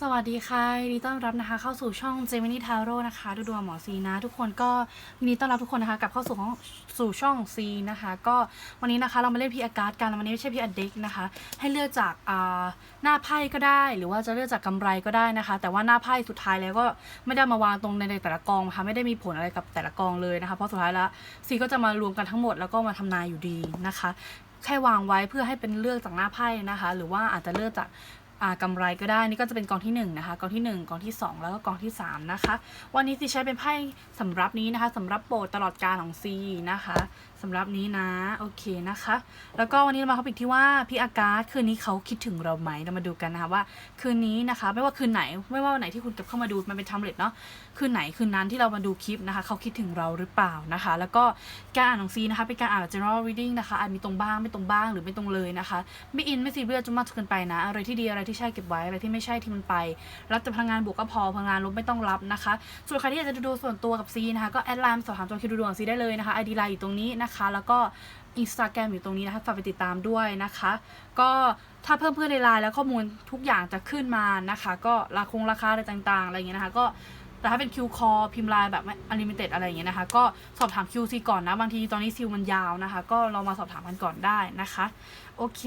สวัสดีค่ะยินดีต้อนรับนะคะ เข้าสู่ช่อง Gemini Tarot นะคะดูดวงหมอซีนะ ทุกคนก็ยินดีต้อนรับทุกคนนะคะกลับเข้าสู่ของสู่ช่องซีนะคะ ก็วันนี้นะคะเรามาเล่นพีอาการ์ดกันวันนี้ไม่ใช่พีอาเด็กนะคะ ให้เลือกจากอ่าหน้าไพ่ก็ได้ หรือว่าจะเลือกจากกำไรก็ได้นะคะ แต่ว่าหน้าไพ่สุดท้ายแล้วก็ไม่ได้มาวางตรงในแต่ละกองนะคะไม่ได้มีผลอะไรกับแต่ละกองเลยนะคะเพราะสุดท้ายแล้วซีก็จะมารวมกันทั้งหมดแล้วก็มาทำนายอยู่ดีนะคะแค่วางไว้เพื่อให้เป็นเลือกจากหน้าไพ่นะคะ หรือว่าอาจจะเลือกจาก อ่ากำไรก็ได้นี่ก็จะเป็นกองที่1นงนะคะกองที่ 1กองที่ 2 แล้วก็กองที่ 3 นะคะ วันนี้ซีใช้เป็นไพ่สำรับนี้นะคะสำรับโบสถ์ตลอดการของซีนะคะ สำหรับนี้นะ โอเคนะคะ แล้วก็วันนี้เรามาท็อปิกที่ว่าพี่อากาศคืนนี้เขาคิดถึงเราไหมเรามาดูกันนะคะว่าคืนนี้นะคะ ไม่ว่าคืนไหนไม่ว่าวันไหนที่คุณกลับเข้ามาดูมันเป็นทำเร็จเนาะคืนไหนคืนนั้นที่เรามาดูคลิปนะคะ เขาคิดถึงเราหรือเปล่านะคะ แล้วก็การอ่านของซีนะคะเป็นการอ่านแบบ general reading นะคะอาจมีตรงบ้างไม่ตรงบ้างหรือไม่ตรงเลยนะคะ ไม่อินไม่ซีเรียสจนมากจนเกินไปนะอะไรที่ดีอะไรที่ใช่เก็บไว้อะไรที่ไม่ใช่ที่มันไปรับแต่พลังงานบวกก็พอพลังงานลบไม่ต้องรับนะคะส่วนใครที่อยากจะดูส่วนตัวกับซีนะคะก็แอดไลน์สอบถามตัวคิวดูดวงซีได้เลยนะคะไอดีไลน์อยู่ตรงนี้นะคะแล้วก็อินสตาแกรมอยู่ตรงนี้นะคะฝากไปติดตามด้วยนะคะ ก็ถ้าเพิ่มเพื่อนในไลน์แล้วข้อมูลทุกอย่างจะขึ้นมานะคะ ก็ราคงราคาอะไรต่างๆอะไรอย่างเงี้ยนะคะ ก็แต่ถ้าเป็นคิวคอพิมพ์ไลน์แบบอลิมิเต็ดอะไรอย่างเงี้ยนะคะ ก็สอบถาม QC ก่อนนะ บางทีตอนนี้ซิลมันยาวนะคะ ก็เรามาสอบถามกันก่อนได้นะคะ โอเค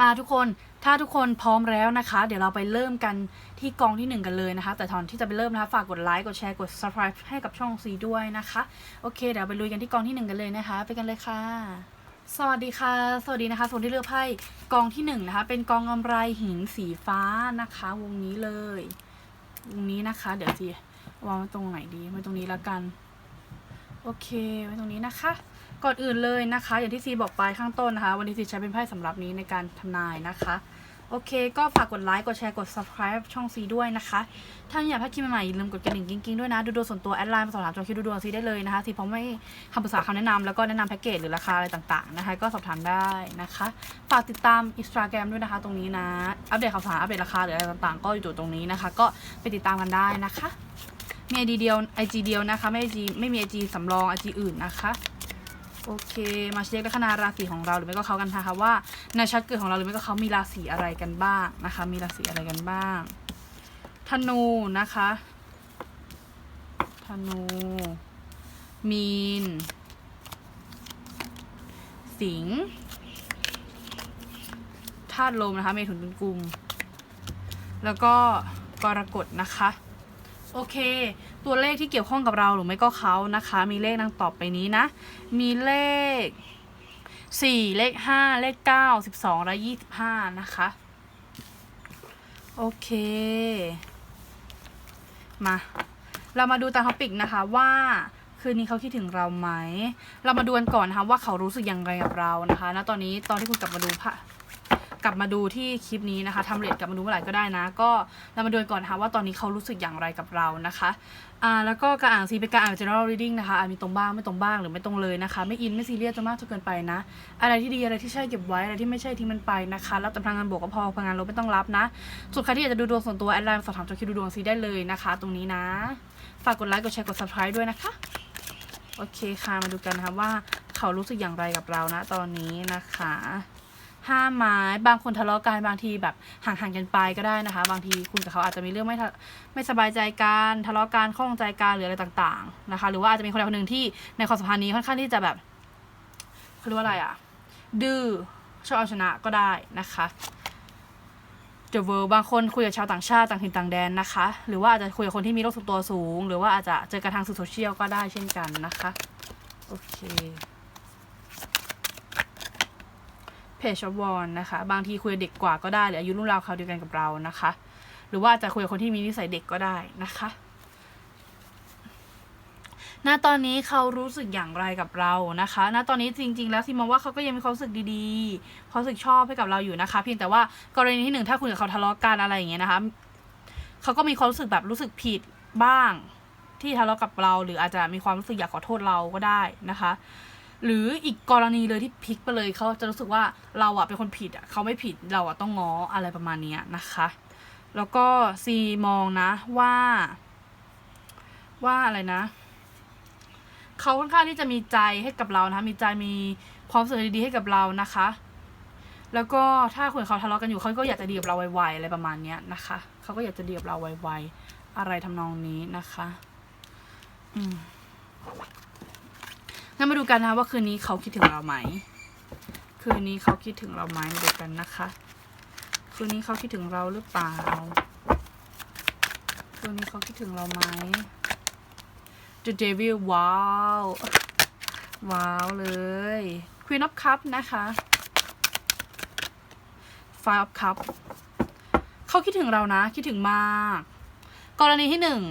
มาทุกคนถ้าทุกคนพร้อมแล้วนะคะ เดี๋ยวเราไปเริ่มกันที่กองที่หนึ่งกันเลยนะคะ แต่ตอนที่จะไปเริ่มนะคะ ฝากกดไลค์กดแชร์กด subscribe ให้กับช่องซีด้วยนะคะ โอเค เดี๋ยวไปลุยกันที่กองที่หนึ่งกันเลยนะคะ ไปกันเลยค่ะ สวัสดีค่ะ สวัสดีนะคะส่วนที่เลือกไพ่กองที่หนึ่งนะคะเป็นกองกำไรหินสีฟ้านะคะ วงนี้เลยวงนี้นะคะ เดี๋ยวจีวางไว้ตรงไหนดีไว้ตรงนี้แล้วกัน โอเคไว้ตรงนี้นะคะ ก่อนอื่นเลยนะคะ อย่างที่ซีบอกไปข้างต้นนะคะ วันนี้ซีใช้เป็นไพ่สำหรับนี้ในการทำนายนะคะโอเค ก็ฝากกดไลค์ กดแชร์ กด subscribe ช่องซีด้วยนะคะ ถ้าอยากให้คลิปใหม่ๆอย่าลืมกดกระดิ่งกิ๊งๆด้วยนะ ดูดวงส่วนตัว แอดไลน์มาสอบถามจองคิวดูดวงซีได้เลยนะคะซีพร้อมให้คำปรึกษาคำแนะนำแล้วก็แนะนำแพ็กเกจหรือราคาอะไรต่างๆนะคะ ก็สอบถามได้นะคะ ฝากติดตามอินสตาแกรมด้วยนะคะ ตรงนี้นะ อัปเดตข่าวสาร อัปเดตราคาหรืออะไรต่างๆ ก็อยู่ตรงนี้นะคะ ก็ไปติดตามกันได้นะคะ มีไอดีเดียวไอจีเดียวนะคะ ไม่ไอจีไม่มีไอจีสำรองไอจีอื่นนะคะ โอเค มาเช็คลัคนาราศีของเราหรือไม่ก็เขากันนะคะว่าในชัดเกิดของเราหรือไม่ก็เขามีราศีอะไรกันบ้างนะคะ มีราศีอะไรกันบ้าง ธนูนะคะ ธนู มีน สิงธาตุลมนะคะ เมถุนเป็นกลุ่มแล้วก็กรกฎนะคะ โอเค ตัวเลขที่เกี่ยวข้องกับเราหรือไม่ก็เขานะคะ มีเลขดังต่อไปนี้นะ มีเลขสี่เลขห้าเลขเก้าสิบสองและยี่สิบห้านะคะ โอเค มา เรามาดูตามท็อปิกนะคะว่าคืนนี้เขาคิดถึงเราไหม เรามาดูกันก่อนนะคะว่าเขารู้สึกอย่างไรกับเรานะคะ ณ ตอนนี้ตอนที่คุณกลับมาดูพะ กลับมาดูที่คลิปนี้นะคะทำเรทกลับมาดูเมื่อไหร่ก็ได้นะ ก็เรามาดูก่อนนะคะว่าตอนนี้เขารู้สึกอย่างไรกับเรานะคะอ่าแล้วก็การอ่านซีเป็นการอ่าน general reading นะคะอาจมีตรงบ้างไม่ตรงบ้างหรือไม่ตรงเลยนะคะ ไม่อินไม่ซีเรียสจนมากจนเกินไปนะ อะไรที่ดีอะไรที่ใช่เก็บไว้อะไรที่ไม่ใช่ทิ้งมันไปนะคะรับแต่พลังงานบวกก็พอพลังงานลบไม่ต้องรับนะส่วนใครที่อยากจะดูดวงส่วนตัวแอดไลน์สอบถามจอคิวดูดวงซีได้เลยนะคะ ตรงนี้นะ ฝากกดไลค์กดแชร์กด subscribe ด้วยนะคะโอเคค่ะมาดูกันนะคะว่าเขารู้สึกอย่างไรกับเรานะตอนนี้นะคะ ห้ามไม้บางคนทะเลาะกันบางทีแบบห่างๆกันไปก็ได้นะคะ บางทีคุณกับเขาอาจจะมีเรื่องไม่ไม่สบายใจกันทะเลาะกันข้องใจกันหรืออะไรต่าง ๆนะคะ หรือว่าอาจจะมีคนใดคนหนึ่งที่ในความสัมพันธ์นี้ค่อนข้างที่จะแบบเขาเรียกว่าอะไรอะดื้อชอบเอาชนะก็ได้นะคะเดอะเวิร์บางคนคุยกับชาวต่างชาติต่างถิ่นต่างแดนนะคะ หรือว่าอาจจะคุยกับคนที่มีโรคส่วนตัวสูง หรือว่าอาจจะเจอกันทางสื่อโซเชียลก็ได้เช่นกันนะคะ โอเค เพจวอนนะคะ บางทีคุยกับเด็กกว่าก็ได้หรืออายุรุ่นราวเขาวเดียวกันกับเรานะคะ หรือว่าจจะคุยกับคนที่มีนิสัยเด็กก็ได้นะคะณตอนนี้เขารู้สึกอย่างไรกับเรานะคะณตอนนี้จริง ๆ แล้วซิมองว่าเขาก็ยังมีความรู้สึกดีๆความรู้สึกชอบให้กับเราอยู่นะคะ เพียงแต่ว่ากรณีที่หนึ่งถ้าคุณกับเขาทะเลาะกันอะไรอย่างเงี้ยนะคะเขาก็มีความรู้สึกแบบรู้สึกผิดบ้าง ที่ทะเลาะกับเรา หรืออาจจะมีความรู้สึกอยากขอโทษเราก็ได้นะคะ หรืออีกกรณีเลยที่พลิกไปเลยเขาจะรู้สึกว่าเราอะเป็นคนผิดอะเขาไม่ผิดเราอะต้องง้ออะไรประมาณนี้นะคะ แล้วก็ซีมองนะว่า ว่าอะไรนะ เขาค่อนข้างที่จะมีใจให้กับเรานะคะมีใจมีความสึกดีๆให้กับเรานะคะ แล้วก็ถ้าคนเขาทะเลาะกันอยู่เขาก็อยากจะดีกับเราไวๆอะไรประมาณนี้นะคะเขาก็อยากจะดีกับเราไวๆอะไรทำนองนี้นะคะ อืม งั้นมาดูกันนะว่าคืนนี้เขาคิดถึงเราไหม คืนนี้เขาคิดถึงเราไหมมาดูกันนะคะ คืนนี้เขาคิดถึงเราหรือเปล่า คืนนี้เขาคิดถึงเราไหม The Devil ว้าว ว้าวเลย Queen of Cup นะคะ Five of Cup เขาคิดถึงเรานะ คิดถึงมาก กรณีที่หนึ่ง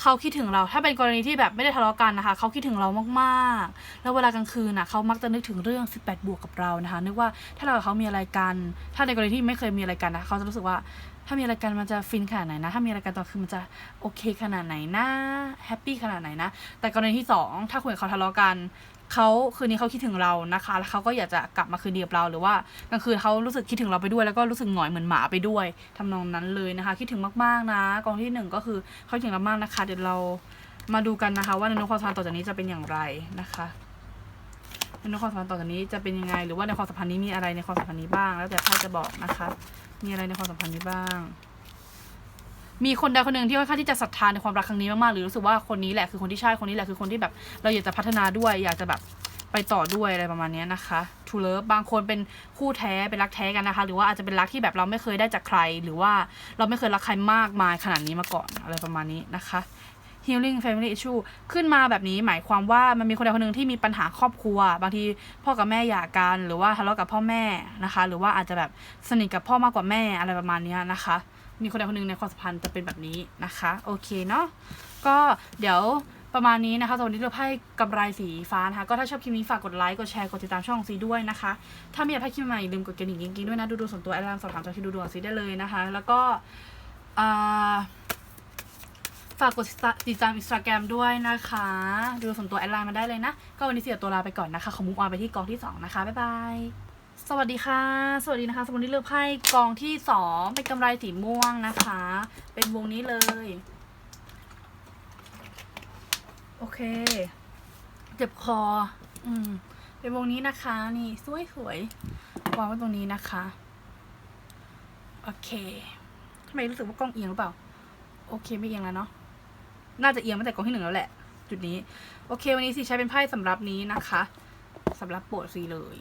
เขาคิดถึงเรา ถ้าเป็นกรณีที่แบบไม่ได้ทะเลาะกันนะคะ เขาคิดถึงเรามากๆ แล้วเวลากลางคืนน่ะเขามักจะนึกถึงเรื่อง 18 บวกกับเรานะคะ นึกว่าถ้าเราเขามีอะไรกัน ถ้าในกรณีที่ไม่เคยมีอะไรกันนะเขาจะรู้สึกว่าถ้ามีอะไรกันมันจะฟินขนาดไหนนะ ถ้ามีอะไรกันตอนคืนมันจะโอเคขนาดไหนนะ แฮปปี้ขนาดไหนนะ แต่กรณีที่สองถ้าคุยกับเขาทะเลาะกัน เขาคืนนี้เขาคิดถึงเรานะคะ แล้วเขาก็อยากจะกลับมาคืนดีกับเรา หรือว่ากลางคืนเขารู้สึกคิดถึงเราไปด้วย แล้วก็รู้สึกหงอยเหมือนหมาไปด้วยทำนองนั้นเลยนะคะ คิดถึงมากๆนะกองที่หนึ่งก็คือเขาคิดถึงเรามากนะคะ เดี๋ยวเรามาดูกันนะคะ ว่าในความสัมพันธ์ต่อจากนี้จะเป็นอย่างไรนะคะในความสัมพันธ์ต่อจากนี้จะเป็นยังไง หรือว่าในความสัมพันธ์นี้มีอะไรในความสัมพันธ์นี้บ้าง แล้วแต่ไพ่จะบอกนะคะ มีอะไรในความสัมพันธ์นี้บ้าง มีคนใดคนหนึ่งที่ค่อนข้างที่จะศรัทธาในความรักครั้งนี้มากๆหรือรู้สึกว่าคนนี้แหละคือคนที่ใช่คนนี้แหละคือคนที่แบบ เราอยากจะพัฒนาด้วย อยากจะแบบไปต่อด้วยอะไรประมาณนี้นะคะทูเลิฟบางคนเป็นคู่แท้เป็นรักแท้กันนะคะ หรือว่าอาจจะเป็นรักที่แบบเราไม่เคยได้จากใคร หรือว่าเราไม่เคยรักใครมากมายขนาดนี้มาก่อนอะไรประมาณนี้นะคะ healing family issue ขึ้นมาแบบนี้หมายความว่ามันมีคนใดคนหนึ่งที่มีปัญหาครอบครัว บางทีพ่อกับแม่หย่ากัน หรือว่าทะเลาะกับพ่อแม่นะคะ หรือว่าอาจจะแบบสนิทกับพ่อมากกว่าแม่อะไรประมาณนี้นะคะ มีคนใดคนหนึ่งในความสัมพันธ์จะเป็นแบบนี้นะคะ โอเคเนาะก็เดี๋ยวประมาณนี้นะคะสำหรับนี้เราไพ่กำไรสีฟ้านะคะก็ถ้าชอบคลิปนี้ฝากกดไลค์กดแชร์กดติดตามช่องซีด้วยนะคะ ถ้ามีอะไรให้คลิปใหม่อย่าลืมกดกระดิ่งกิ๊งๆด้วยนะดูดูส่วนตัวแอดไลน์สอบถามจากที่ดูดวงซีได้เลยนะคะ แล้วก็ฝากกดติดตามอินสตาแกรมด้วยนะคะ ดูส่วนตัวแอดไลน์มาได้เลยนะ ก็วันนี้เสียตัวลาไปก่อนนะคะขอมุกออนไปที่กองที่สองนะคะ บ๊ายบาย สวัสดีค่ะ สวัสดีนะคะ สมุนที่เลือกไพ่กองที่สองเป็นกำไรสีม่วงนะคะ เป็นวงนี้เลย โอเค เจ็บคอ อืม เป็นวงนี้นะคะ นี่สวยสวยวางไว้ตรงนี้นะคะ โอเคทำไมรู้สึกว่ากล้องเอียงหรือเปล่า โอเคไม่เอียงแล้วเนาะ น่าจะเอียงตั้งแต่กองที่หนึ่งแล้วแหละ จุดนี้ โอเค วันนี้สีใช้เป็นไพ่สำหรับนี้นะคะสำหรับโปรดสีเลย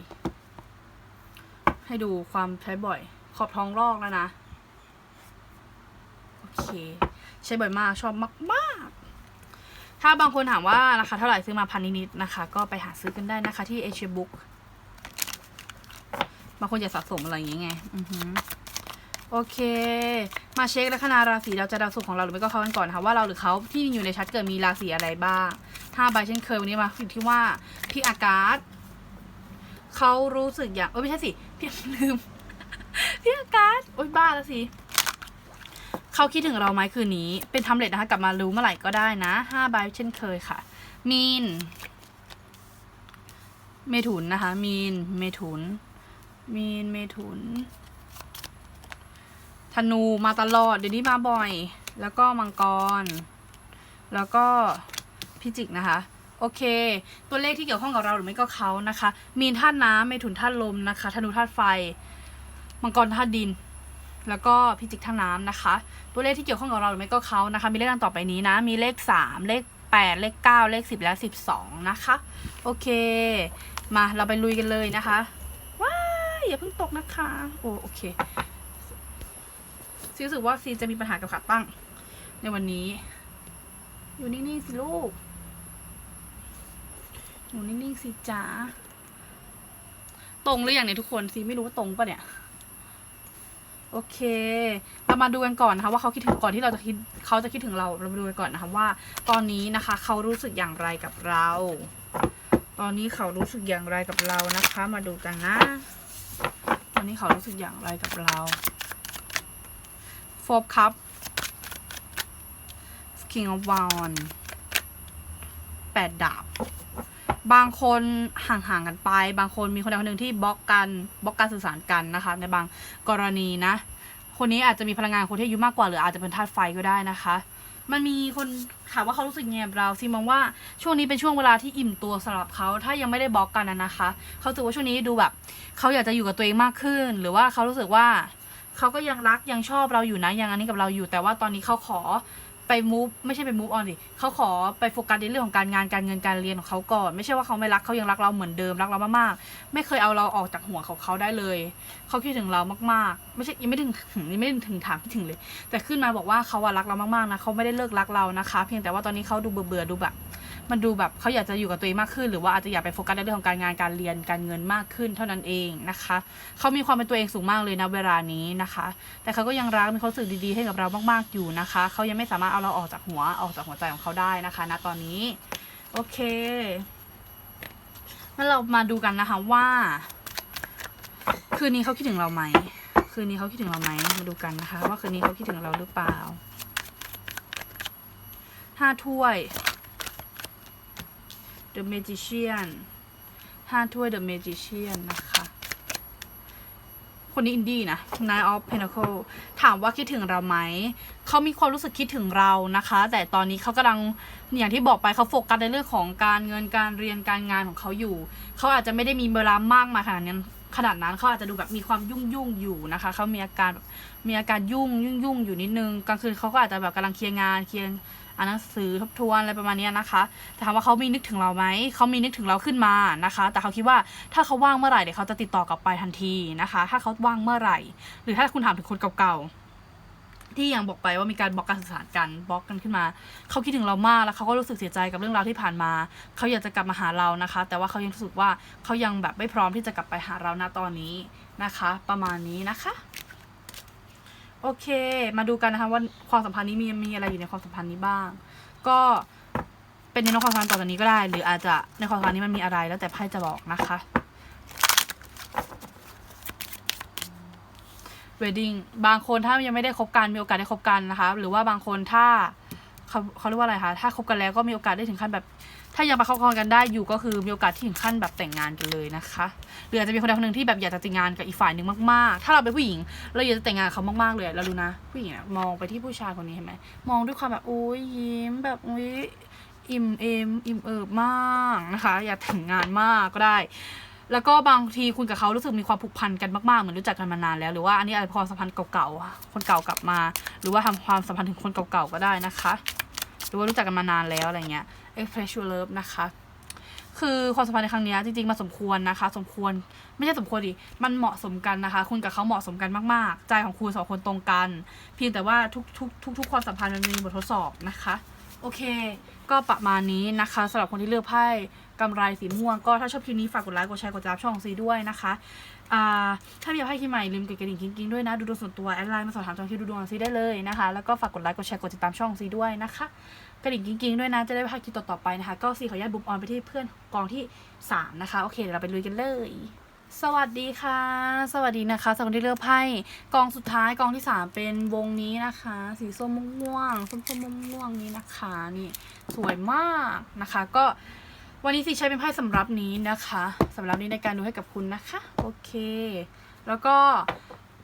ให้ดูความใช้บ่อย ขอบท้องลอกแล้วนะ โอเค ใช้บ่อยมากชอบมาก ๆ ถ้าบางคนถามว่าราคาเท่าไหร่ซื้อมาพันนิดๆนะคะ ก็ไปหาซื้อกันได้นะคะที่เอชบุ๊กบางคนอยากสะสมอะไรอย่างเงี้ยไงอือหือโอเค มาเช็คลัคนาราศีเราจะดาวสุขของเราหรือไม่ก็เขากันก่อนนะคะว่าเราหรือเขาที่อยู่ในชัดเกิดมีราศีอะไรบ้างห้าใบเช่นเคยวันนี้มาอยู่ที่ว่าพี่อากาศ เขารู้สึกอย่างเอ้ยไม่ใช่สิพี่ลืมพี่อากาศโอ๊ยบ้าแล้วสิเขาคิดถึงเราไหมคืนนี้ เป็นทำเล็ตนะคะกลับมารู้เมื่อไหร่ก็ได้นะห้าใบเช่นเคยค่ะ มีน เมถุนนะคะ มีน เมถุน มีน เมถุน ธนูมาตลอด เดี๋ยวนี้มาบ่อย แล้วก็มังกร แล้วก็พิจิกนะคะ อเค ตัวเลขที่เกี่ยวข้องกับเราหรือไม่ก็เขานะคะ มีธาตุน้ำเมถุนธาตุลมนะคะธนูธาตุไฟ มังกรธาตุดิน แล้วก็พิจิกธาตุน้ำนะคะ ตัวเลขที่เกี่ยวข้องกับเราหรือไม่ก็เขานะคะ มีเลขดังต่อไปนี้นะ มีเลขสามเลขแปดเลขเก้าเลขสิบและสิบสองนะคะ โอเค มาเราไปลุยกันเลยนะคะ ว้ายอย่าเพิ่งตกนะคะ โอ้โอเคซีรู้สึกว่าซีจะมีปัญหากับขาตั้งในวันนี้ อยู่นิ่งๆสิลูก นูนิ่งๆสิจ้าตรงหรือยังเนี่ยทุกคนซีไม่รู้ว่าตรงปะเนี่ย โอเค เรามาดูกันก่อนนะคะว่าเขาคิดถึงก่อนที่เราจะคิดเขาจะคิดถึงเราเรามาดูกันก่อนนะคะว่า ตอนนี้นะคะ เขารู้สึกอย่างไรกับเรา ตอนนี้เขารู้สึกอย่างไรกับเรานะคะ มาดูกันนะ ตอนนี้เขารู้สึกอย่างไรกับเราโฟบคัพ King of w a n แปดดาบ บางคนห่างๆกันไป บางคนมีคนใดคนหนึ่งที่บล็อกกันบล็อกการสื่อสารกันนะคะ ในบางกรณีนะ คนนี้อาจจะมีพลังงานคนที่อายุมากกว่าหรืออาจจะเป็นธาตุไฟก็ได้นะคะ มันมีคนถามว่าเขารู้สึกไงกับเราซีมองว่าช่วงนี้เป็นช่วงเวลาที่อิ่มตัวสำหรับเขาถ้ายังไม่ได้บล็อกกันนะนะคะ เขาถือว่าช่วงนี้ดูแบบเขาอยากจะอยู่กับตัวเองมากขึ้น หรือว่าเขารู้สึกว่าเขาก็ยังรักยังชอบเราอยู่นะยังอันนี้กับเราอยู่ แต่ว่าตอนนี้เขาขอ ไปมูฟไม่ใช่ไปมูฟออนดิเขาขอไปโฟกัสในเรื่องของการงานการเงินการเรียนของเขาก่อน ไม่ใช่ว่าเขาไม่รักเขายังรักเราเหมือนเดิมรักเรามากๆ ไม่เคยเอาเราออกจากหัวของเขาได้เลย เขาคิดถึงเรามากๆ ไม่ใช่ยังไม่ถึงยังไม่ถึงถามคิดถึงเลย แต่ขึ้นมาบอกว่าเขาอะรักเรามากๆนะเขาไม่ได้เลิกรักเรานะคะ เพียงแต่ว่าตอนนี้เขาดูเบื่อๆดูแบบ มันดูแบบเขาอยากจะอยู่กับตัวเองมากขึ้น หรือว่าอาจจะอยากไปโฟกัสในเรื่องของการงานการเรียนการเงินมากขึ้นเท่านั้นเองนะคะเขามีความเป็นตัวเองสูงมากเลยนะเวลานี้นะคะ แต่เขาก็ยังรักมีความรู้สึกดีๆให้กับเรามากๆอยู่นะคะเขายังไม่สามารถเอาเราออกจากหัวออกจากหัวใจของเขาได้นะคะณตอนนี้ โอเคงั้นเรามาดูกันนะคะว่า คืนนี้เขาคิดถึงเราไหมคืนนี้เขาคิดถึงเราไหมมาดูกันนะคะ ว่าคืนนี้เขาคิดถึงเราหรือเปล่าห้าถ้วย The Magician ห้าถ้วย The Magician นะคะ คนนี้อินดี้นะ Nine of Pentacle ถามว่าคิดถึงเราไหม เขามีความรู้สึกคิดถึงเรานะคะ แต่ตอนนี้เขากำลังอย่างที่บอกไปเขาโฟกัสในเรื่องของการเงินการเรียนการงานของเขาอยู่ เขาอาจจะไม่ได้มีเวลามากมาขนาดนั้นขนาดนั้นเขาอาจจะดูแบบมีความยุ่งยุ่งอยู่นะคะเขามีอาการมีอาการยุ่งยุ่งยุ่งอยู่นิดนึงกลางคืนเขาก็อาจจะแบบกำลังเคลียร์งานเคลียร์ อ่านหนังสือทบทวนอะไรประมาณนี้นะคะแต่ถามว่าเขามีนึกถึงเราไหมเขามีนึกถึงเราขึ้นมานะคะ แต่เขาคิดว่าถ้าเขาว่างเมื่อไหร่เดี๋ยวเขาจะติดต่อกลับไปทันทีนะคะ ถ้าเขาว่างเมื่อไหร่ หรือถ้าคุณถามถึงคนเก่าๆ ที่ยังบอกไปว่ามีการบล็อกการสื่อสารกันบล็อกกันขึ้นมา เขาคิดถึงเรามากแล้วเขาก็รู้สึกเสียใจกับเรื่องราวที่ผ่านมา เขาอยากจะกลับมาหาเรานะคะ แต่ว่าเขายังรู้สึกว่าเขายังแบบไม่พร้อมที่จะกลับไปหาเราณตอนนี้นะคะ ประมาณนี้นะคะ โอเค มาดูกันนะคะว่าความสัมพันธ์นี้มีมีอะไรอยู่ในความสัมพันธ์นี้บ้าง ก็เป็นในความสัมพันธ์ต่อจากนี้ก็ได้ หรืออาจจะในความสัมพันธ์นี้มันมีอะไรแล้วแต่ไพ่จะบอกนะคะ wedding บางคนถ้ายังไม่ได้คบกันมีโอกาสได้คบกันนะคะ หรือว่าบางคนถ้าเขาเขาเรียกว่าอะไรคะถ้าคบกันแล้วก็มีโอกาสได้ถึงขั้นแบบ ถ้ายังประคับประคองกันได้อยู่ก็คือมีโอกาสที่ถึงขั้นแบบแต่งงานกันเลยนะคะหรืออาจจะมีคนใดคนหนึ่งที่แบบอยากจะแต่งงานกับอีกฝ่ายหนึ่งมากๆ ถ้าเราเป็นผู้หญิงเราอยากจะแต่งงานเขามากๆเลยเรารู้นะผู้หญิงมองไปที่ผู้ชายคนนี้เห็นไหมมองด้วยความแบบโอ้ยยิ้มแบบโอ้ยอิ่มเอมอิ่มเอิบมากนะคะ อยากแต่งงานมากก็ได้แล้วก็บางทีคุณกับเขารู้สึกมีความผูกพันกันมากๆ เหมือนรู้จักกันมานานแล้ว หรือว่าอันนี้อาจจะความสัมพันธ์เก่าๆ คนเก่ากลับมา หรือว่าทำความสัมพันธ์ถึงคนเก่าๆ ก็ได้นะคะ หรือว่ารู้จักกันมานานแล้วอะไรเงี้ย express your love นะคะ คือความสัมพันธ์ในครั้งนี้จริงๆมาสมควรนะคะ สมควรไม่ใช่สมควรดิมันเหมาะสมกันนะคะ คุณกับเขาเหมาะสมกันมากๆ ใจของคุณสองคนตรงกัน เพียงแต่ว่าทุกทุกทุกทุกความสัมพันธ์มันมีบททดสอบนะคะโอเค ก็ประมาณนี้นะคะสำหรับคนที่เลือกไพ่กำไรสีม่วง ก็ถ้าชอบคลิปนี้ฝากกดไลค์ กดแชร์ กดจับช่องซีด้วยนะคะอ่าถ้ามีไพ่คลิปใหม่ลืมกดกระดิ่งกิ๊งๆด้วยนะ ดูดวงส่วนตัว แอดไลน์มาสอบถามจองคิวดูดวงซีได้เลยนะคะ แล้วก็ฝากกดไลค์ กดแชร์ กดติดตามช่องซีด้วยนะคะ กระดิ่งกิ๊งๆด้วยนะ จะได้ไม่พลาดคลิปต่อๆไปนะคะ ก็ซีขออนุญาตบุ๊มออนไปที่เพื่อนกองที่ 3 นะคะ โอเค เดี๋ยวเราไปลุยกันเลย สวัสดีค่ะ สวัสดีนะคะสำหรับคนที่เลือกไพ่กองสุดท้ายกองที่ 3 เป็นวงนี้นะคะ สีส้มม่วงส้มๆม่วงนี้นะคะนี่สวยมากนะคะ ก็วันนี้ซีใช้เป็นไพ่สำรับนี้นะคะสำรับนี้ในการดูให้กับคุณนะคะ โอเค แล้วก็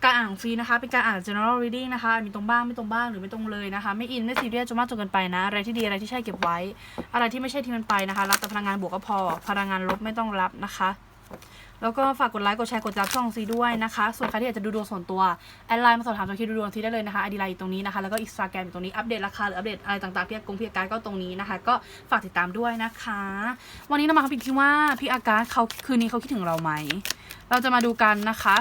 การอ่านของฟรีนะคะ เป็นการอ่าน general reading นะคะ มีตรงบ้างไม่ตรงบ้างหรือไม่ตรงเลยนะคะ ไม่อินไม่ซีเรียสจนมากจนเกินไปนะ อะไรที่ดีอะไรที่ใช่เก็บไว้ อะไรที่ไม่ใช่ที่มันไปนะคะ รับแต่พลังงานบวกก็พอ พลังงานลบไม่ต้องรับนะคะ แล้วก็ฝากกดไลค์ กดแชร์ กดจับช่องซีด้วยนะคะ ส่วนใครที่อยากจะดูดวงส่วนตัวแอดไลน์มาสอบถามจองคิวดูดวงซีได้เลยนะคะไอดีไลน์อยู่ตรงนี้นะคะ แล้วก็อินสตาแกรมอยู่ตรงนี้ อัปเดตราคาหรืออัปเดตอะไรต่างๆพี่อากงพี่อาการก็ตรงนี้นะคะ ก็ฝากติดตามด้วยนะคะ วันนี้เรามาคำพิดที่ว่าพี่อาการเขาคืนนี้เขาคิดถึงเราไหม เราจะมาดูกันนะคะ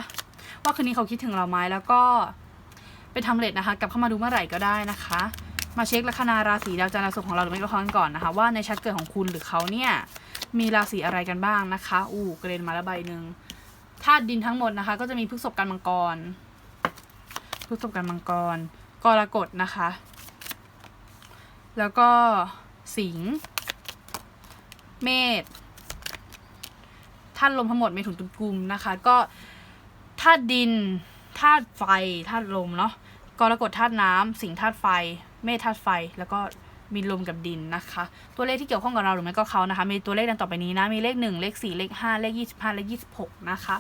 ว่าคืนนี้เขาคิดถึงเราไหมแล้วก็เป็นทำเลทนะคะ กลับเข้ามาดูเมื่อไหร่ก็ได้นะคะ มาเช็คลัคนาราศีดาวจันทร์ดาวศุกร์ของเราหรือไม่ก็คอนก่อนนะคะ ว่าในชัดเกิดของคุณหรือเขาเนี่ยมีราศีอะไรกันบ้างนะคะอู้กระเด็นมาแล้วใบหนึ่งธาตุดินทั้งหมดนะคะ ก็จะมีพฤษภกันมังกรพฤษภกันมังกร กรกฎนะคะ แล้วก็สิงห์เมษธาตุลมทั้งหมดเมถุนตุลกุมนะคะ ก็ ธาตุดินธาตุไฟธาตุลมเนาะกรกฎธาตุน้ำสิงธาตุไฟ เมษธาตุไฟ แล้วก็มีลมกับดินนะคะ ตัวเลขที่เกี่ยวข้องกับเราหรือไม่ก็เขานะคะ มีตัวเลขดังต่อไปนี้นะ มีเลขหนึ่งเลขสี่เลขห้าเลขยี่สิบห้าเลขยี่สิบหกนะคะ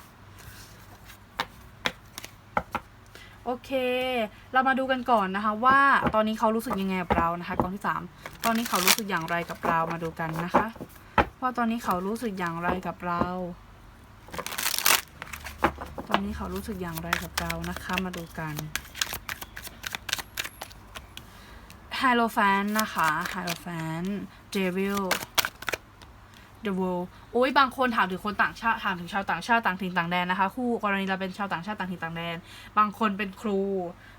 โอโอเค เรามาดูกันก่อนนะคะว่าตอนนี้เขารู้สึกยังไงกับเรานะคะกองที่สามตอนนี้เขารู้สึกอย่างไรกับเรามาดูกันนะคะ ว่าตอนนี้เขารู้สึกอย่างไรกับเรา นนี้เขารู้สึกอย่างไรกับเรานะคะ มาดูกันไฮโลแฟนนะคะไฮโลแฟนเจวิล The World โอ้ยบางคนถามถึงคนต่างชาติถามถึงชาวต่างชาติต่างถิ่นต่างแดนนะคะคู่กรณีเราเป็นชาวต่างชาติต่างถิ่นต่างแดน บางคนเป็นครู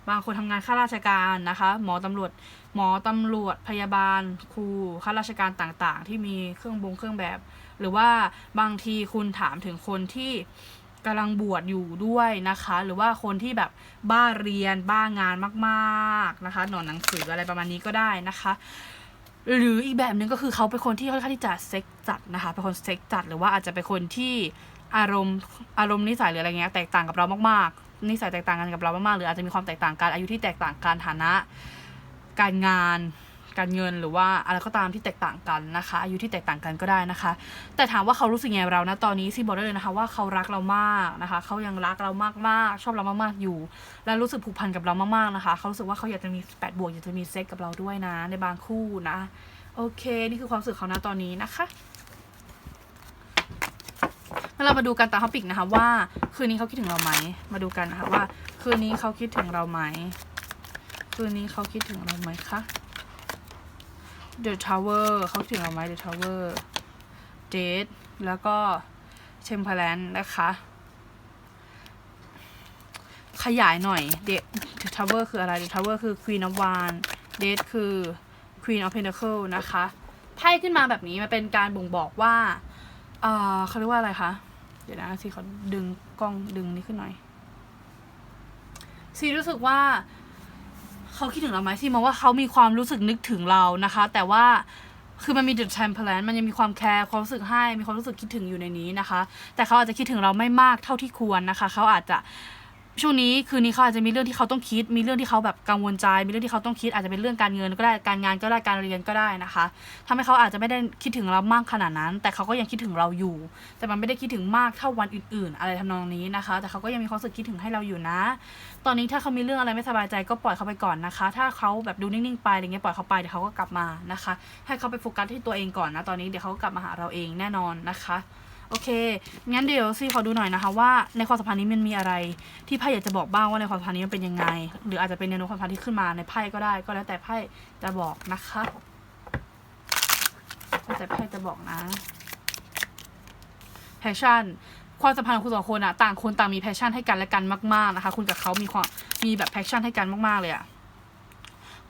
บางคนทำงานข้าราชการนะคะ หมอตำรวจ หมอตำรวจพยาบาล ครูข้าราชการต่างๆ ที่มีเครื่องบงเครื่องแบบ หรือว่าบางทีคุณถามถึงคนที่ กำลังบวชอยู่ด้วยนะคะ หรือว่าคนที่แบบบ้าเรียนบ้างานมากๆนะคะหนอนหนังสืออะไรประมาณนี้ก็ได้นะคะ หรืออีกแบบหนึ่งก็คือเขาเป็นคนที่ค่อนข้างที่จะเซ็กจัดนะคะเป็นคนเซ็กจัด หรือว่าอาจจะเป็นคนที่อารมณ์อารมณ์นิสัยหรืออะไรเงี้ยแตกต่างกับเรามากๆนิสัยแตกต่างกันกับเรามากๆหรืออาจจะมีความแตกต่างกันอายุที่แตกต่างกันฐานะ การงาน การเงินหรือว่าอะไรก็ตามที่แตกต่างกันนะคะ อายุที่แตกต่างกันก็ได้นะคะ แต่ถามว่าเขารู้สึกไงเรานะตอนนี้ซีบอกได้เลยนะคะว่าเขารักเรามากนะคะเขายังรักเรามากๆ ชอบเรามากๆอยู่ และรู้สึกผูกพันกับเรามากๆนะคะเขารู้สึกว่าเขาอยากจะมีแปดบวกอยากจะมีเซ็กกับเราด้วยนะ ในบางคู่นะ โอเค นี่คือความรู้สึกเขานะตอนนี้นะคะแล้วเรามาดูกันตามท็อปิกนะคะว่าคืนนี้เขาคิดถึงเราไหม มาดูกันนะคะว่า คืนนี้เขาคิดถึงเราไหม คืนนี้เขาคิดถึงเราไหมคะ The Tower เขาถึงเราไหม The Tower Date แล้วก็ Temperance นะคะ ขยายหน่อย The Tower คืออะไร The Tower คือ Queen of Wands Date คือ Queen of Pentacle นะคะไพ่ขึ้นมาแบบนี้มันเป็นการบ่งบอกว่าเออเขาเรียกว่าอะไรคะ เดี๋ยวนะซีเขาดึงกล้องดึงนี้ขึ้นหน่อยซีรู้สึกว่า เขาคิดถึงเราไหมซีมองว่าเขามีความรู้สึกนึกถึงเรานะคะ แต่ว่าคือมันมี the temperance มันยังมีความแคร์ความรู้สึกให้มีความรู้สึกคิดถึงอยู่ในนี้นะคะ แต่เขาอาจจะคิดถึงเราไม่มากเท่าที่ควรนะคะ เขาอาจจะ ช่วงนี้คืนนี้เขาอาจจะมีเรื่องที่เขาต้องคิด มีเรื่องที่เขาแบบกังวลใจ มีเรื่องที่เขาต้องคิด อาจจะเป็นเรื่องการเงินก็ได้ การงานก็ได้ การเรียนก็ได้นะคะทำให้เขาอาจจะไม่ได้คิดถึงเรามากขนาดนั้น แต่เขาก็ยังคิดถึงเราอยู่ แต่มันไม่ได้คิดถึงมากเท่าวันอื่น ๆ อะไรทำนองนี้นะคะ แต่เขาก็ยังมีความรู้สึกคิดถึงให้เราอยู่นะ ตอนนี้ถ้าเขามีเรื่องอะไรไม่สบายใจก็ปล่อยเขาไปก่อนนะคะ ถ้าเขาแบบดูนิ่ง ๆ ไปอะไรเงี้ยปล่อยเขาไปเดี๋ยวเขาก็กลับมานะคะ ให้เขาไปโฟกัสที่ตัวเองก่อนนะ ตอนนี้เดี๋ยวเขากลับมาหาเราเองแน่นอนนะคะ โอเค งั้นเดี๋ยวซีขอดูหน่อยนะคะว่าในความสัมพันธ์นี้มันมีอะไร ที่ไพ่อยากจะบอกบ้างว่าในความสัมพันธ์นี้มันเป็นยังไง หรืออาจจะเป็นแนวโน้มความสัมพันธ์ที่ขึ้นมาในไพ่ก็ได้ก็แล้วแต่ไพ่จะบอกนะคะแล้วแต่ไพ่จะบอกนะแพชชั่นความสัมพันธ์ของคุณสองคนอะต่างคนต่างมีแพชชั่นให้กันและกันมาก ๆนะคะ คุณกับเขามีความมีแบบแพชชั่นให้กันมากๆเลยอะ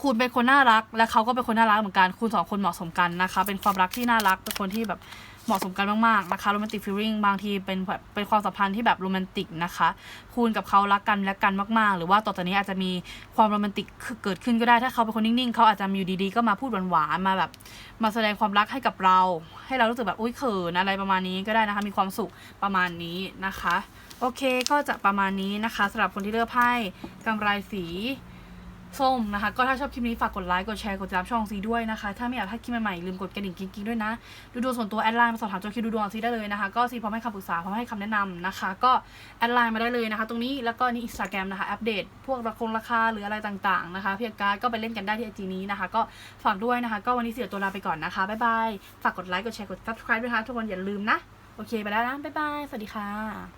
คุณเป็นคนน่ารัก และเขาก็เป็นคนน่ารักเหมือนกัน คุณสองคนเหมาะสมกันนะคะ เป็นความรักที่น่ารักเป็นคนที่แบบ เหมาะสมกันมากๆนะคะโรแมนติกฟีลลิ่งบางทีเป็นแบบเป็นความสัมพันธ์ที่แบบโรแมนติกนะคะคุณกับเขารักกันและกันมากๆ หรือว่าต่อจากนี้อาจจะมีความโรแมนติกเกิดขึ้นก็ได้ถ้าเขาเป็นคนนิ่งๆเขาอาจจะมีอยู่ดีๆก็มาพูดหวานๆมาแบบ มาแสดงความรักให้กับเรา ให้เรารู้สึกแบบอุ้ยเขินอะไรประมาณนี้ก็ได้นะคะมีความสุขประมาณนี้นะคะ โอเคก็จะประมาณนี้นะคะสำหรับคนที่เลือกไพ่กำไรสี ส้มนะคะ ก็ถ้าชอบคลิปนี้ฝากกดไลค์ กดแชร์ กดติดตามช่องซีด้วยนะคะ ถ้าไม่อยากพลาดคลิปใหม่ๆ ลืมกดกระดิ่งกิ๊งๆด้วยนะ ดูดวงส่วนตัวแอดไลน์มาสอบถามโจคิวดูดวงซีได้เลยนะคะ ก็ซีพร้อมให้คำปรึกษาพร้อมให้คำแนะนำนะคะ ก็แอดไลน์มาได้เลยนะคะ ตรงนี้แล้วก็นี่อินสตาแกรมนะคะ อัปเดต พวกราคงราคาหรืออะไรต่างๆนะคะ เพียงการดก็ไปเล่นกันได้ที่ไอจีนี้นะคะ ก็ฝากด้วยนะคะ ก็วันนี้เสียตัวลาไปก่อนนะคะ บ๊ายบาย ฝากกดไลค์ กดแชร์ กด subscribe ด้วยนะคะทุกคนอย่าลืมนะ โอเคไปแล้วนะ บ๊ายบาย สวัสดีค่ะ